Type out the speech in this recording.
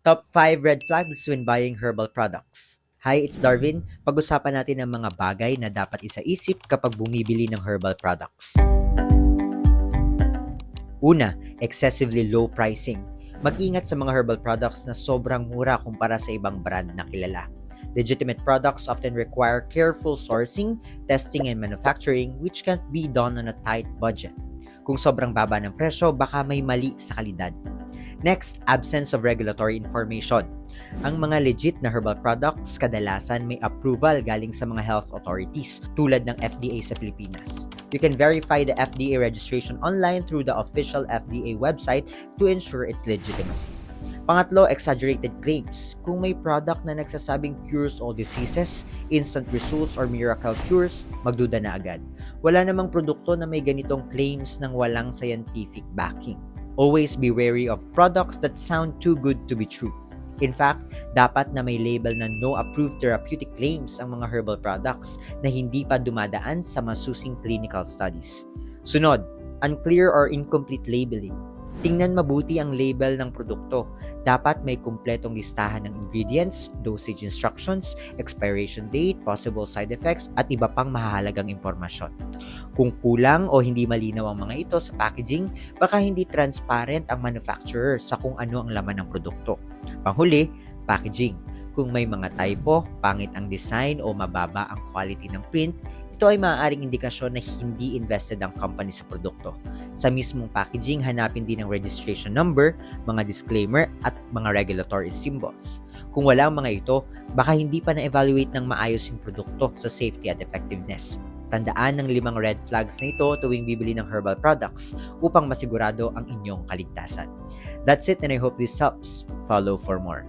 Top 5 red flags when buying herbal products. Hi, it's Darwin. Pag-usapan natin ang mga bagay na dapat isaisip kapag bumibili ng herbal products. Una, excessively low pricing. Mag-ingat sa mga herbal products na sobrang mura kumpara sa ibang brand na kilala. Legitimate products often require careful sourcing, testing, and manufacturing which can't be done on a tight budget. Kung sobrang baba ng presyo, baka may mali sa kalidad. Next, absence of regulatory information. Ang mga legit na herbal products kadalasan may approval galing sa mga health authorities tulad ng FDA sa Pilipinas. You can verify the FDA registration online through the official FDA website to ensure its legitimacy. Pangatlo, exaggerated claims. Kung may product na nagsasabing cures all diseases, instant results, or miracle cures, magduda na agad. Wala namang produkto na may ganitong claims ng walang scientific backing. Always be wary of products that sound too good to be true. In fact, dapat na may label na no approved therapeutic claims ang mga herbal products na hindi pa dumadaan sa masusing clinical studies. Sunod, unclear or incomplete labeling. Tingnan mabuti ang label ng produkto. Dapat may kumpletong listahan ng ingredients, dosage instructions, expiration date, possible side effects, at iba pang mahalagang impormasyon. Kung kulang o hindi malinaw ang mga ito sa packaging, baka hindi transparent ang manufacturer sa kung ano ang laman ng produkto. Panghuli, packaging. Kung may mga typo, pangit ang design o mababa ang quality ng print, ito ay maaaring indikasyon na hindi invested ang company sa produkto. Sa mismong packaging, hanapin din ang registration number, mga disclaimer, at mga regulatory symbols. Kung wala ang mga ito, baka hindi pa na-evaluate ng maayos yung produkto sa safety at effectiveness. Tandaan ng limang red flags na ito tuwing bibili ng herbal products upang masigurado ang inyong kaligtasan. That's it and I hope this helps. Follow for more.